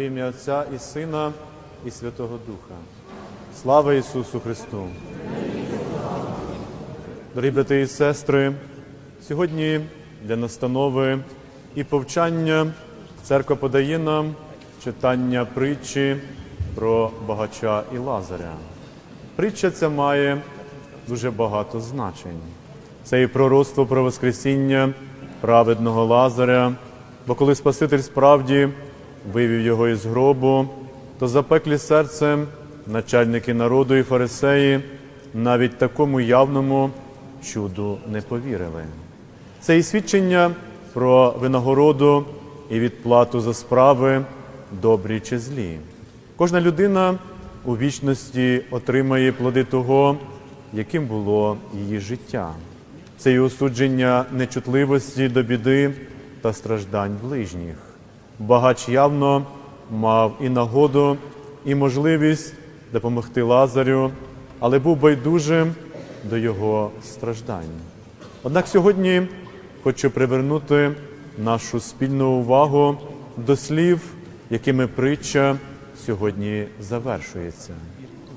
Ім'я Отця і Сина, і Святого Духа. Слава Ісусу Христу! Дорогі брати і сестри, сьогодні для настанови і повчання церква подає нам читання притчі про багача і Лазаря. Притча ця має дуже багато значень. Це і пророцтво про Воскресіння праведного Лазаря, бо коли Спаситель справді вивів його із гробу, то запеклі серцем начальники народу і фарисеї навіть такому явному чуду не повірили. Це і свідчення про винагороду і відплату за справи, добрі чи злі. Кожна людина у вічності отримає плоди того, яким було її життя. Це і осудження нечутливості до біди та страждань ближніх. Багач явно мав і нагоду, і можливість допомогти Лазарю, але був байдужим до його страждань. Однак сьогодні хочу привернути нашу спільну увагу до слів, якими притча сьогодні завершується.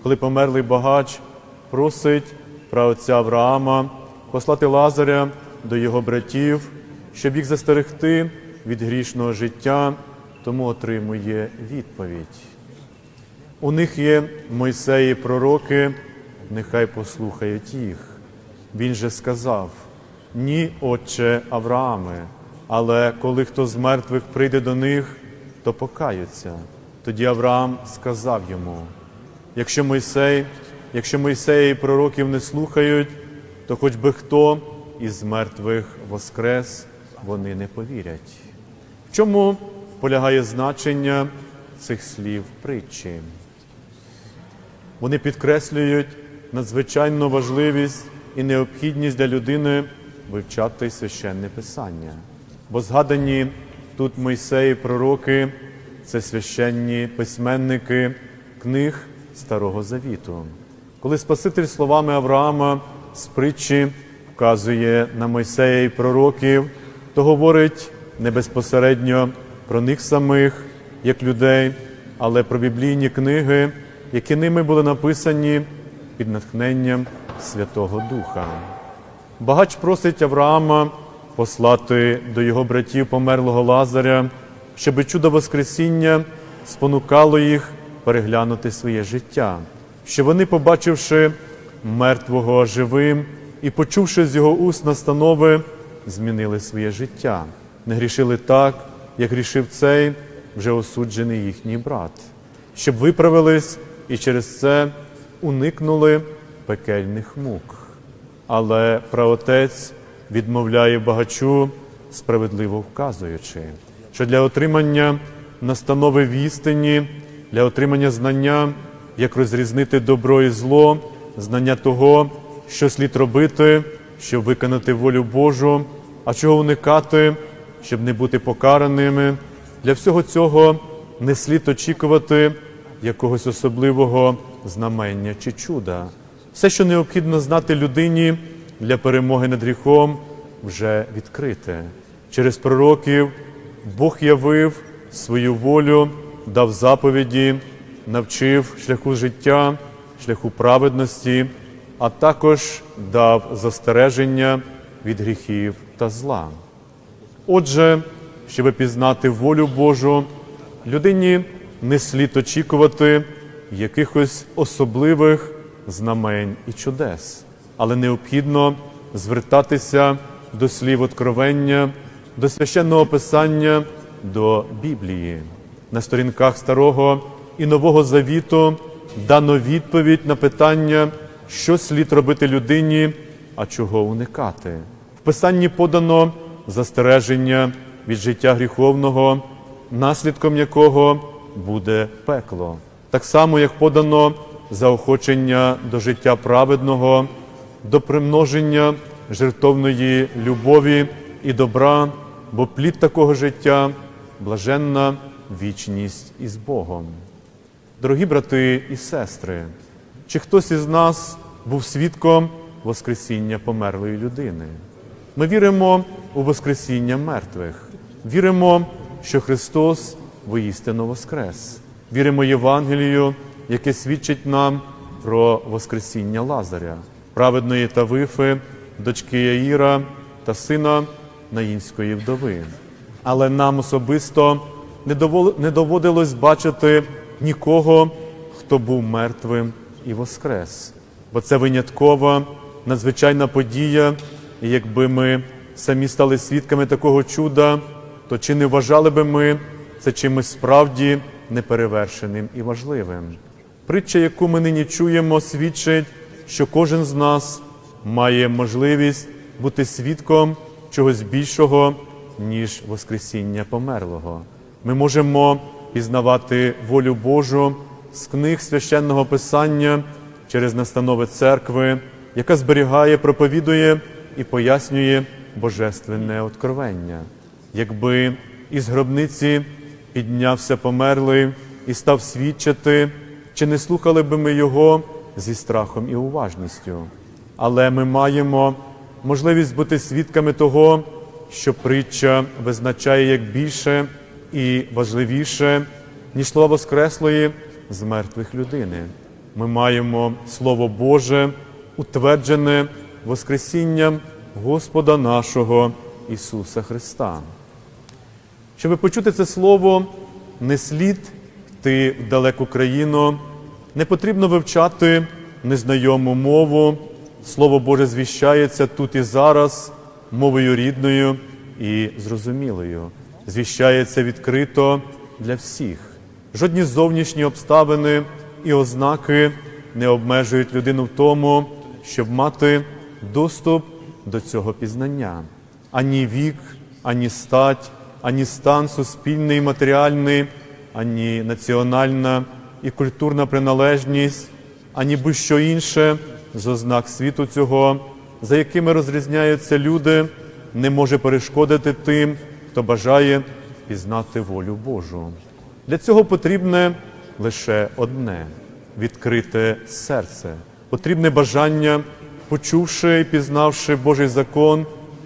Коли померлий багач просить про отця Авраама послати Лазаря до його братів, щоб їх застерегти від грішного життя, тому отримує відповідь. У них є Мойсеї пророки, нехай послухають їх. Він же сказав: Ні, отче Аврааме, але коли хто з мертвих прийде до них, то покаються. Тоді Авраам сказав йому: якщо Мойсей, якщо Мойсея і пророків не слухають, то хоч би хто із мертвих воскрес, вони не повірять. Чому полягає значення цих слів притчі? Вони підкреслюють надзвичайну важливість і необхідність для людини вивчати священне писання. Бо згадані тут Мойсеї пророки це священні письменники книг Старого Завіту. Коли Спаситель словами Авраама з притчі вказує на Мойсея і пророків, то говорить не безпосередньо про них самих, як людей, але про біблійні книги, які ними були написані під натхненням Святого Духа. Багач просить Авраама послати до його братів померлого Лазаря, щоби чудо Воскресіння спонукало їх переглянути своє життя, щоб вони, побачивши мертвого живим і почувши з його уст настанови, змінили своє життя, не грішили так, як грішив цей вже осуджений їхній брат, щоб виправились і через це уникнули пекельних мук. Але праотець відмовляє багачу, справедливо вказуючи, що для отримання настанови в істині, для отримання знання, як розрізнити добро і зло, знання того, що слід робити, щоб виконати волю Божу, а чого уникати, щоб не бути покараними. Для всього цього не слід очікувати якогось особливого знамення чи чуда. Все, що необхідно знати людині для перемоги над гріхом, вже відкрите. Через пророків Бог явив свою волю, дав заповіді, навчив шляху життя, шляху праведності, а також дав застереження від гріхів та зла. Отже, щоб пізнати волю Божу, людині не слід очікувати якихось особливих знамень і чудес, але необхідно звертатися до слів откровення, до священного писання, до Біблії. На сторінках Старого і Нового Завіту дано відповідь на питання, що слід робити людині, а чого уникати. В Писанні подано застереження від життя гріховного, наслідком якого буде пекло. Так само, як подано заохочення до життя праведного, до примноження жертовної любові і добра, бо плід такого життя блаженна вічність із Богом. Дорогі брати і сестри, чи хтось із нас був свідком Воскресіння померлої людини? Ми віримо у Воскресіння мертвих, віримо, що Христос воістину воскрес. Віримо Євангелію, яке свідчить нам про Воскресіння Лазаря, праведної Тавифи, дочки Яїра та сина Наїнської вдови. Але нам особисто не доводилось бачити нікого, хто був мертвим і воскрес. Бо це виняткова, надзвичайна подія, якби ми самі стали свідками такого чуда, то чи не вважали би ми це чимось справді неперевершеним і важливим? Притча, яку ми нині чуємо, свідчить, що кожен з нас має можливість бути свідком чогось більшого, ніж Воскресіння померлого. Ми можемо пізнавати волю Божу з книг священного Писання через настанови церкви, яка зберігає, проповідує і пояснює божественне откровення. Якби із гробниці піднявся померлий і став свідчити, чи не слухали би ми його зі страхом і уважністю. Але ми маємо можливість бути свідками того, що притча визначає як більше і важливіше, ніж слова Воскреслої з мертвих людини. Ми маємо Слово Боже, утверджене Воскресінням Господа нашого Ісуса Христа. Щоб почути це слово, не слід йти в далеку країну, не потрібно вивчати незнайому мову. Слово Боже звіщається тут і зараз мовою рідною і зрозумілою. Звіщається відкрито для всіх. Жодні зовнішні обставини і ознаки не обмежують людину в тому, щоб мати доступ до цього пізнання. Ані вік, ані стать, ані стан суспільний і матеріальний, ані національна і культурна приналежність, ані будь-що інше з ознак світу цього, за якими розрізняються люди, не може перешкодити тим, хто бажає пізнати волю Божу. Для цього потрібне лише одне відкрите серце, потрібне бажання, почувши і пізнавши Божий закон,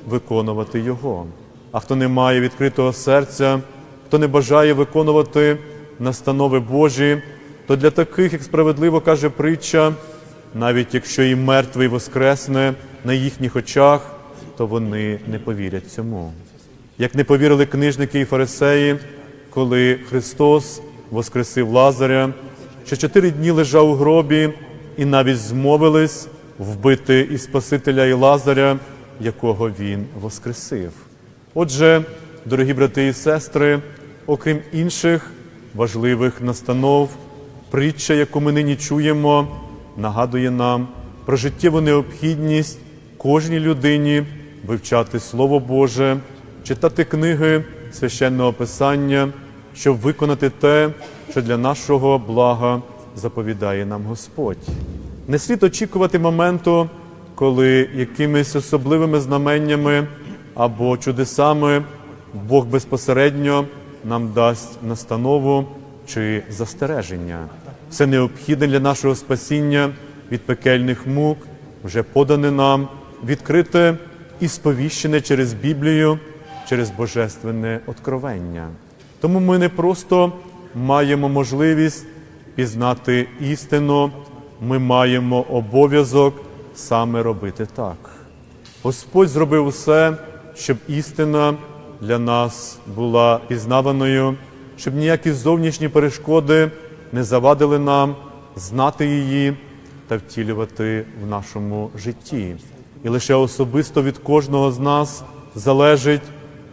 виконувати його. А хто не має відкритого серця, хто не бажає виконувати настанови Божі, то для таких, як справедливо каже притча, навіть якщо і мертвий воскресне на їхніх очах, то вони не повірять цьому. Як не повірили книжники і фарисеї, коли Христос воскресив Лазаря, що чотири дні лежав у гробі, і навіть змовились вбити і Спасителя і Лазаря, якого Він воскресив. Отже, дорогі брати і сестри, окрім інших важливих настанов, притча, яку ми нині чуємо, нагадує нам про життєву необхідність кожній людині вивчати Слово Боже, читати книги священного Писання, щоб виконати те, що для нашого блага заповідає нам Господь. Не слід очікувати моменту, коли якимись особливими знаменнями або чудесами Бог безпосередньо нам дасть настанову чи застереження. Все необхідне для нашого спасіння від пекельних мук, вже подане нам, відкрите і сповіщене через Біблію, через божественне откровення. Тому ми не просто маємо можливість пізнати істину, ми маємо обов'язок саме робити так. Господь зробив усе, щоб істина для нас була пізнаваною, щоб ніякі зовнішні перешкоди не завадили нам знати її та втілювати в нашому житті. І лише особисто від кожного з нас залежить,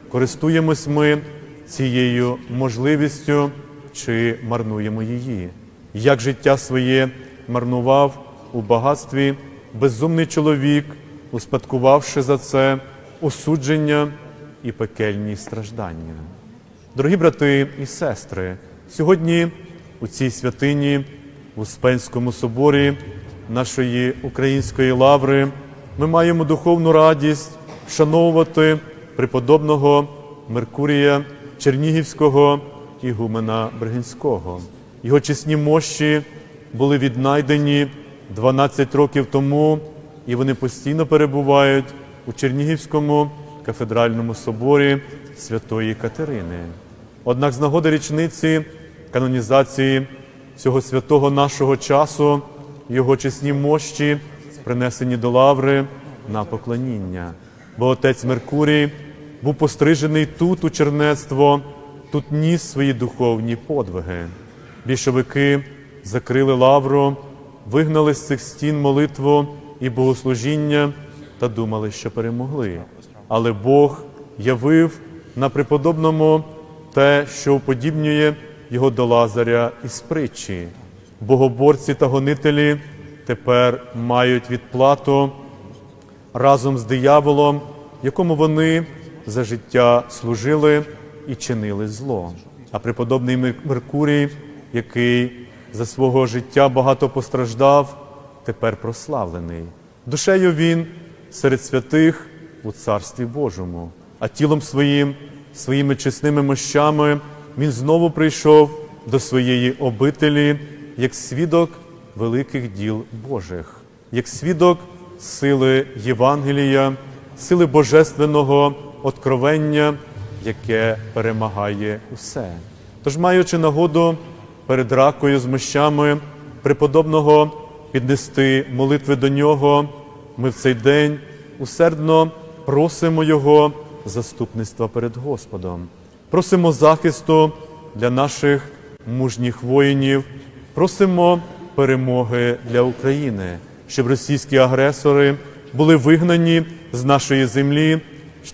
користуємось ми цією можливістю чи марнуємо її. Як життя своє марнував у багатстві безумний чоловік, успадкувавши за це осудження і пекельні страждання. Дорогі брати і сестри, сьогодні у цій святині в Успенському соборі нашої української лаври ми маємо духовну радість вшановувати преподобного Меркурія Чернігівського ігумена Бригинського. Його чесні мощі були віднайдені 12 років тому, і вони постійно перебувають у Чернігівському кафедральному соборі Святої Катерини. Однак з нагоди річниці канонізації цього святого нашого часу, його чесні мощі, принесені до лаври на поклоніння. Бо отець Меркурій був пострижений тут у чернецтво, тут ніс свої духовні подвиги. Більшовики закрили лавру, вигнали з цих стін молитву і богослужіння та думали, що перемогли. Але Бог явив на преподобному те, що уподібнює його до Лазаря із притчі. Богоборці та гонителі тепер мають відплату разом з дияволом, якому вони за життя служили і чинили зло. А преподобний Меркурій, який за свого життя багато постраждав, тепер прославлений. Душею він серед святих у Царстві Божому, а тілом своїм, своїми чесними мощами він знову прийшов до своєї обителі як свідок великих діл Божих, як свідок сили Євангелія, сили божественного откровення, яке перемагає усе. Тож, маючи нагоду перед ракою з мощами преподобного піднести молитви до нього, ми в цей день усердно просимо Його заступництва перед Господом, просимо захисту для наших мужніх воїнів, просимо перемоги для України, щоб російські агресори були вигнані з нашої землі,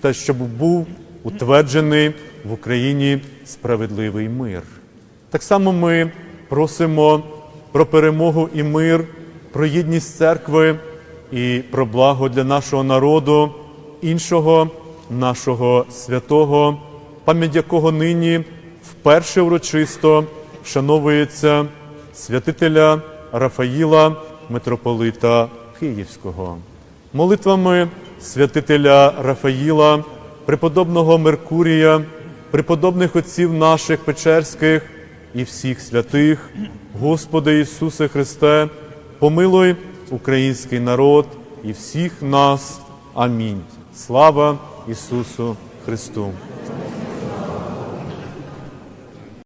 та щоб був утверджений в Україні справедливий мир. Так само ми просимо про перемогу і мир, про єдність церкви і про благо для нашого народу, іншого нашого святого, пам'ять якого нині вперше урочисто вшановується святителя Рафаїла, митрополита Київського. Молитвами святителя Рафаїла, преподобного Меркурія, преподобних отців наших Печерських і всіх святих, Господи Ісусе Христе, помилуй український народ і всіх нас. Амінь. Слава Ісусу Христу!